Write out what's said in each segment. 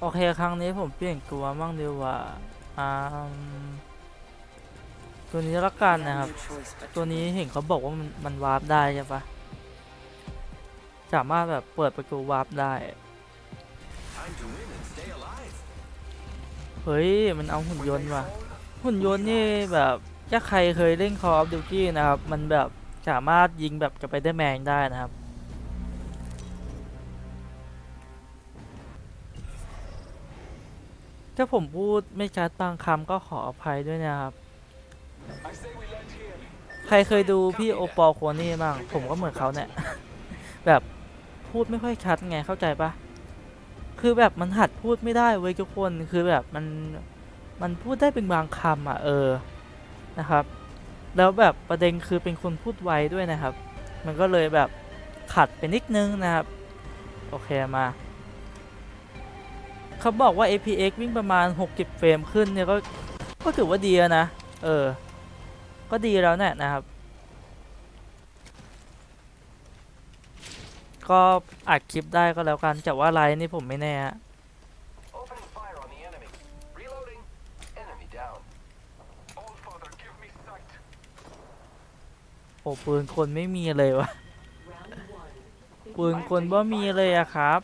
โอเคครั้งนี้ผมเปลี่ยนตัวบ้างดีกว่าอ่าตัวนี้ละกันนะครับ ตัวนี้เห็นเขาบอกว่ามันมันวาร์ปได้ใช่ปะสามารถแบบเปิดประตูวาร์ปได้ เฮ้ย มันเอาหุ่นยนต์ว่ะ หุ่นยนต์นี่แบบถ้าใครเคยเล่น Call of Duty นะครับ มันแบบสามารถยิงแบบกับไปได้แมงได้นะครับ ถ้าผมพูดไม่ชัดบางคำก็ขออภัยด้วยนะครับ ใครเคยดูพี่โอปอลโคนี่บ้าง ผมก็เหมือนเขาเนี่ย แบบพูดไม่ค่อยชัดไงเข้าใจปะคือแบบมันหัดพูดไม่ได้เว้ยทุกคนคือแบบมันมันพูดได้เป็นบางคำอะเออนะครับ แล้วแบบประเด็นคือเป็นคนพูดไวด้วยนะครับ มันก็เลยแบบขัดไปนิดนึงนะครับ โอเคมา เขาบอกว่า APX วิ่งประมาณ 60 เฟรมขึ้นเนี่ยก็ก็ถือว่าดีแล้วนะ เออ ก็ดีแล้วเนี่ยนะครับ ก็อัดคลิปได้ก็แล้วกันแต่ว่าไลน์นี่ผมไม่แน่ฮะ Opening fire on the enemy. Reloading. Enemy down. All father, give me sight. โอ้ปืนคนไม่มีเลยวะปืนคนว่ามีเลยอะครับ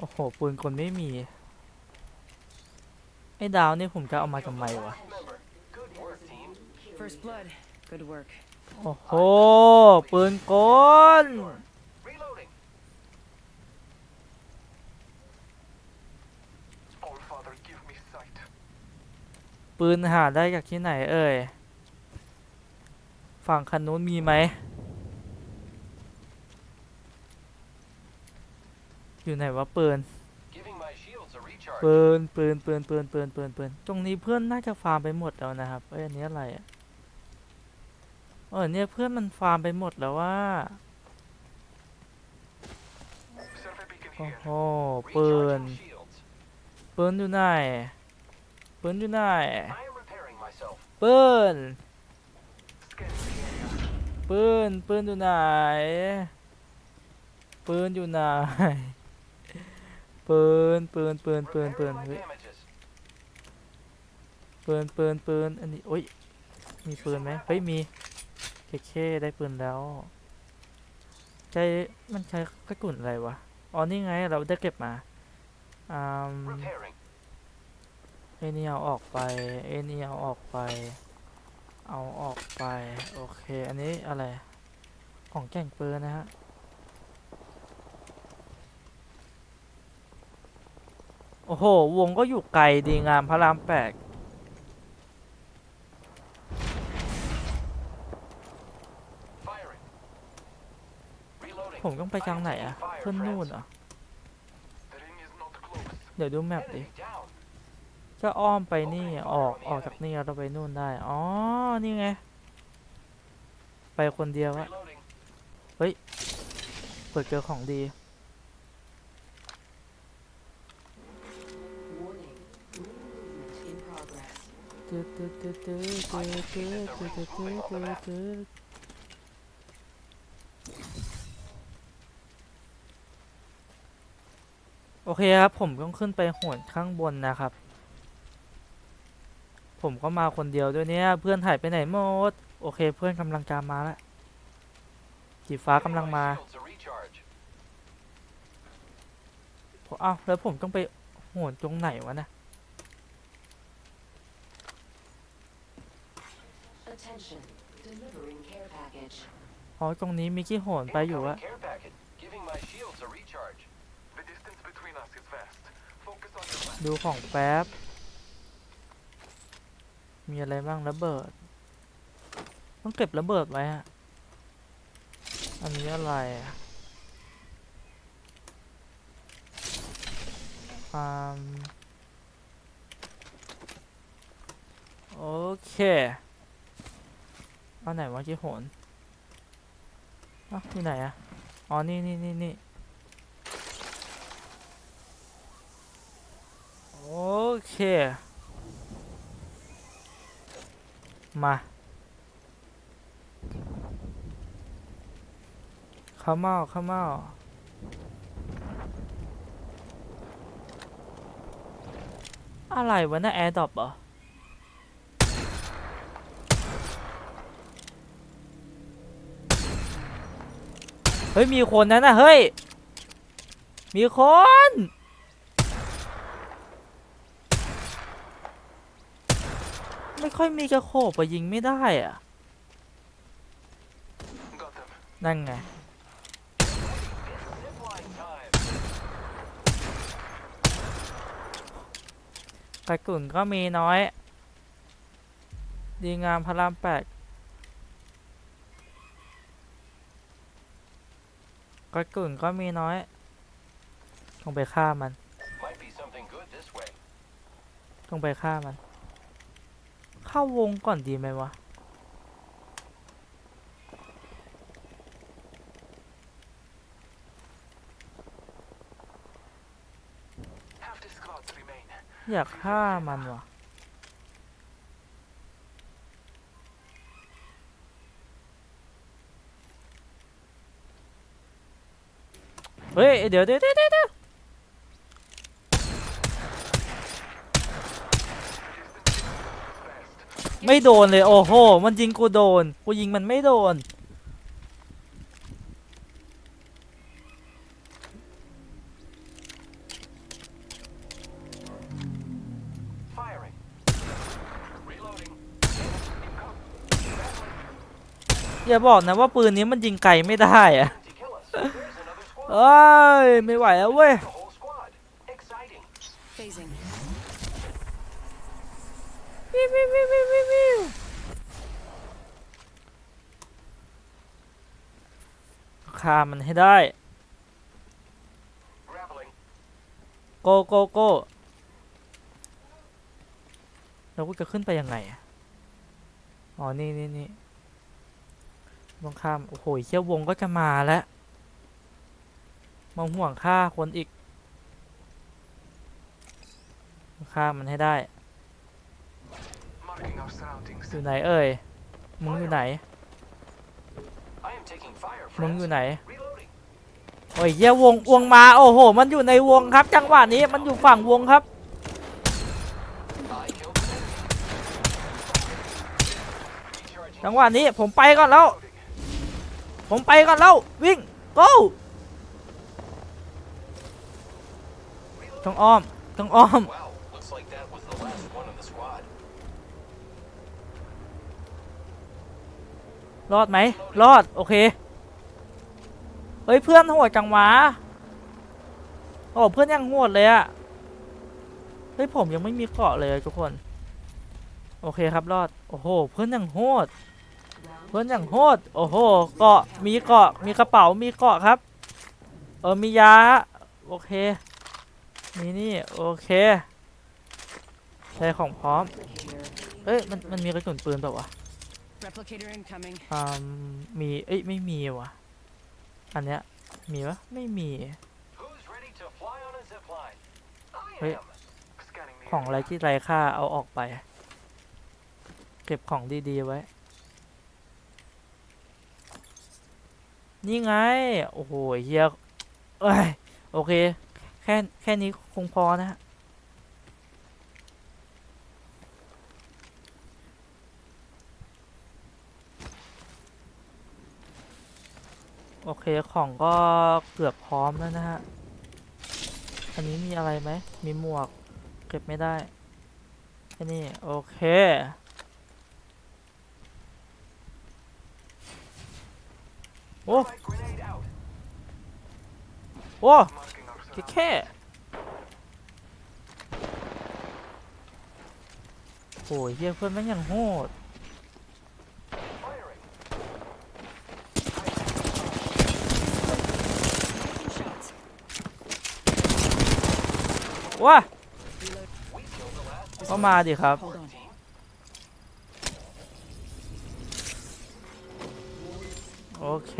โอ้โหปืนคนไม่มี ไอ้ดาวนี่ผมจะเอามาทำไมวะ Member. Good work, team. First blood. Good work. โอ้โห ปืนกล Reloading. All father, give me sight. ปืนหาได้จากที่ไหนเอ่ย ฝั่งคันนู้นมีไหม อยู่ไหนวะปืน Giving my shields a recharge. ปืนปืนปืนปืนปืนปืนปืนตรงนี้เพื่อนน่าจะฟาร์มไปหมดแล้วนะครับเอ้ยอันนี้อะไรอะเออเนี่ยเพื่อนมันฟาร์มไปหมดแล้วว่า Survey beacon โอ้ here. โหปืน Recharging shields. ปืนอยู่ไหนปืนอยู่ไหน I am repairing myself. ปืน Scanning the area. ปืนปืนอยู่ไหนปืนอยู่ไหน ปืนปืนปืนปืนปืน Repairing my เฮ้ย damages. ปืนปืนปืนอันนี้โอ้ยมีปืนไหมเฮ้ยมีเคเคได้ปืนแล้วใช้มันใช้กระสุนอะไรวะอ๋อนี่ไงเราได้เก็บมาอ่า Repairing. เอนี่เอาออกไปเอนี่เอาออกไป เอาออกไป โอเค อันนี้อะไร ของแก่งปืนนะฮะ โอ้โห วงก็อยู่ไกลดีงามพระรามแปดผมต้องไปทางไหนอะขึ้นนู่นเหรอ The ring is not close. เดี๋ยวดูแมปดิจะอ้อมไปนี่ออกออกจากนี่เราไปนู่นได้ อ๋อ นี่ไง ไปคนเดียวอะ Reloading. เปิดเจอของดี โอเคครับผมต้องขึ้นไปโหนข้างบนนะครับ ผมก็มาคนเดียวด้วยเนี่ยเพื่อนหายไปไหนหมด โอเคเพื่อนกำลังจะมาล้วสีฟ้ากำลังมาอ้าวแล้วผมต้องไปโหนตรงไหนวะนะ Attention. Delivering care package. อ๋อตรงนี้มีกี่โหนไปอยู่อะ Incoming care packet. Giving my shields a recharge. The distance between us is vast. Focus on your left. ดูของแป๊บ มีอะไรบ้างระเบิด ต้องเก็บระเบิดไว้ฮะ อันนี้อะไรอะอืมโอเค เอาไหนวะเจ๊โหนอะที่ไหนอะอ๋อ นี่นี่นี่นี่โอเค มาข้าเมาข้าเมาอะไรวะน่าแอร์ดรอปเหรอ เฮ้ย มีคนนั้นนะเฮ้ย มีคน ไม่ค่อยมีกระโขบอะยิงไม่ได้อะนั่นไง กระสุนก็มีน้อย ดีงามพระรามแปด กระสุนก็มีน้อยต้องไปฆ่ามัน Might be something good this way. ต้องไปฆ่ามัน เข้าวงก่อนดีไหมวะ Half the squads remain. อยากฆ่ามันวะ เฮ้ย เดี๋ยวเดี๋ยวเดี๋ยวเดี๋ยวไม่โดนเลย โอ้โห มันยิงกูโดน กูยิงมันไม่โดน อย่าบอกนะว่าปืนนี้มันยิงไกลไม่ได้อะ เอ้ย ไม่ไหวแล้วเว้ย The whole squad. Exciting. Phasing. วิววิววิววิววิววิวฆ่ามันให้ได้ Grappling. โกโกโก้แล้วกูจะขึ้นไปยังไงอะอ๋อ นี่นี่นี่ต้องข้าม โอ้โหเชี่ยววงก็จะมาแล้ว มาห่วงฆ่าคนอีกฆ่ามันให้ได้ Marking our surroundings. อยู่ไหนเอ่ยมึงอยู่ไหน I am taking fire, มึง friends. อยู่ไหน Reloading. โอ้ยเหี้ยวงวงมาโอ้โห มันอยู่ในวงครับ จังหวะนี้มันอยู่ฝั่งวงครับ I killed the enemy. Recharging. จังหวะนี้ผมไปก่อนแล้ว ผมไปก่อนแล้ว วิ่ง go ต้องอ้อม ต้องอ้อม Wow, looks like that was the last one of the squad. รอดไหม รอด โอเค เฮ้ย เพื่อนโหดจังหวะโอ้เพื่อนยังโหดเลยอะเฮ้ย ผมยังไม่มีเกาะเลยทุกคน โอเคครับ รอด โอ้โห เพื่อนยังโหด เพื่อนอย่างโหด โอ้โห เกาะ มีเกาะ มีกระเป๋า มีเกาะครับ เออ มียา โอเค มีนี่โอเค ใช้ของพร้อม Replicator. เอ้ยมันมันมีกระสุนปืนเปล่าวะ Replicator incoming. อืมมีเอ้ยไม่มีว่ะอันเนี้ยมีปะไม่มี Who's ready to fly on a zip line? I Wait. am. Scanning the ของอะไร area. ที่ไร้ค่าเอาออกไป เก็บของดีๆไว้ นี่ไง โอ้โหเฮียเอ้ยโอเค แค่แค่นี้คงพอนะฮะโอเคของก็เกือบพร้อมแล้วนะฮะ อันนี้มีอะไรไหม มีหมวก เก็บไม่ได้แค่นี้โอเค โอ้ โอ้ แค่โอ้ยเฮียเพื่อนแม่งยังโหดว้าก็มาดิครับ โอเค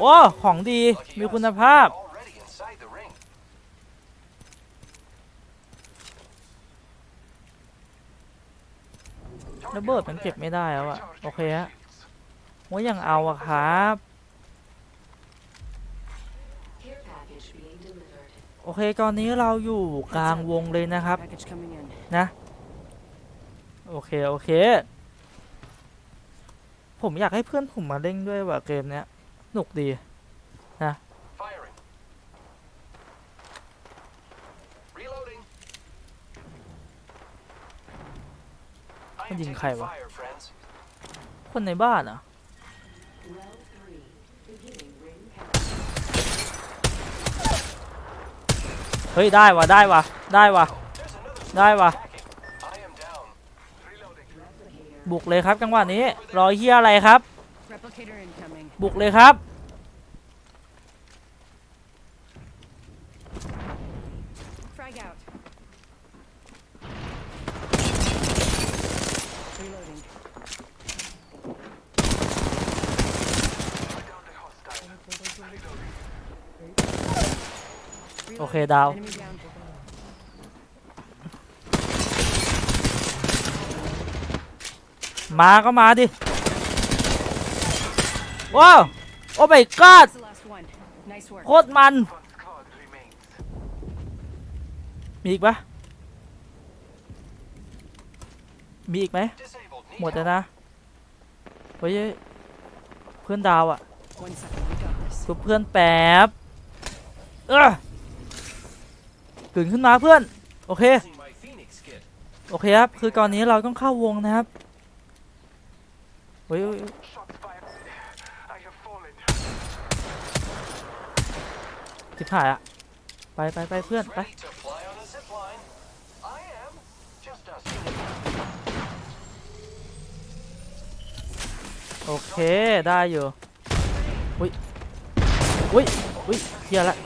โอ้ ของดี มีคุณภาพ ระเบิดมันเก็บไม่ได้แล้วอะโอเคฮะว่ายังเอาอะครับ โอเค ตอนนี้เราอยู่กลางวงเลยนะครับ นะ โอเค โอเค ผมอยากให้เพื่อนผมมาเล่นด้วยว่ะเกมเนี้ย สนุกดี Firing. Reloading. I am Anh nhìn taking khai vào. fire, friends. คนในบ้านอะเฮ้ย ได้ว่ะได้ว่ะได้ว่ะ There's another ได้ว่ะ attacking. I am down. Reloading. บุกเลยครับจังหวะนี้ รอเฮียอะไรครับ Replicator incoming. บุกเลยครับ Frag out. Reloading. Down to hostile. โอเค Reloading. ดาว Enemy down. มาก็มาดิ ว้าวโอ้ my god โคตรมัน มีอีกปะมีอีกไหมหมดแล้วนะเฮ้ยเพื่อนดาวอะทุบเพื่อนแป๊บเออตื่นขึ้นมาเพื่อน โอเค โอเคครับ คือตอนนี้เราต้องเข้าวงนะครับเฮ้ยเฮ้ยเฮ้ย Shots fired. I have fallen. จิบหายอะไปไปไปเพื่อน ไป โอเค ได้อยู่ อุ้ย อุ้ย อุ้ยเฮียละ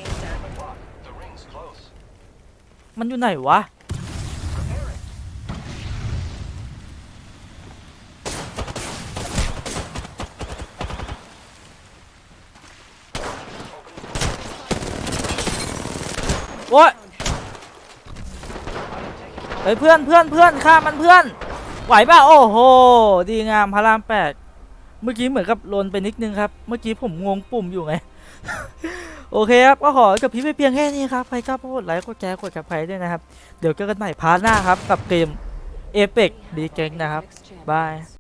มันอยู่ไหนวะ โอ้ยเฮ้ยเพื่อนเพื่อนเพื่อนฆ่ามันเพื่อน ไหวป่ะโอ้โห ดีงามพระรามแปดเมื่อกี้เหมือนกับลนไปนิดนึงครับ เมื่อกี้ผมงงปุ่มอยู่ไง โอเคครับ ก็ขอกับพี่ไปเพียงแค่นี้ครับใครชอบก็กดไลค์กดแชร์กดกับใครด้วยนะครับ เดี๋ยวเจอกันใหม่พาร์ทหน้าครับ กับเกม Apex ดีเกงนะครับบาย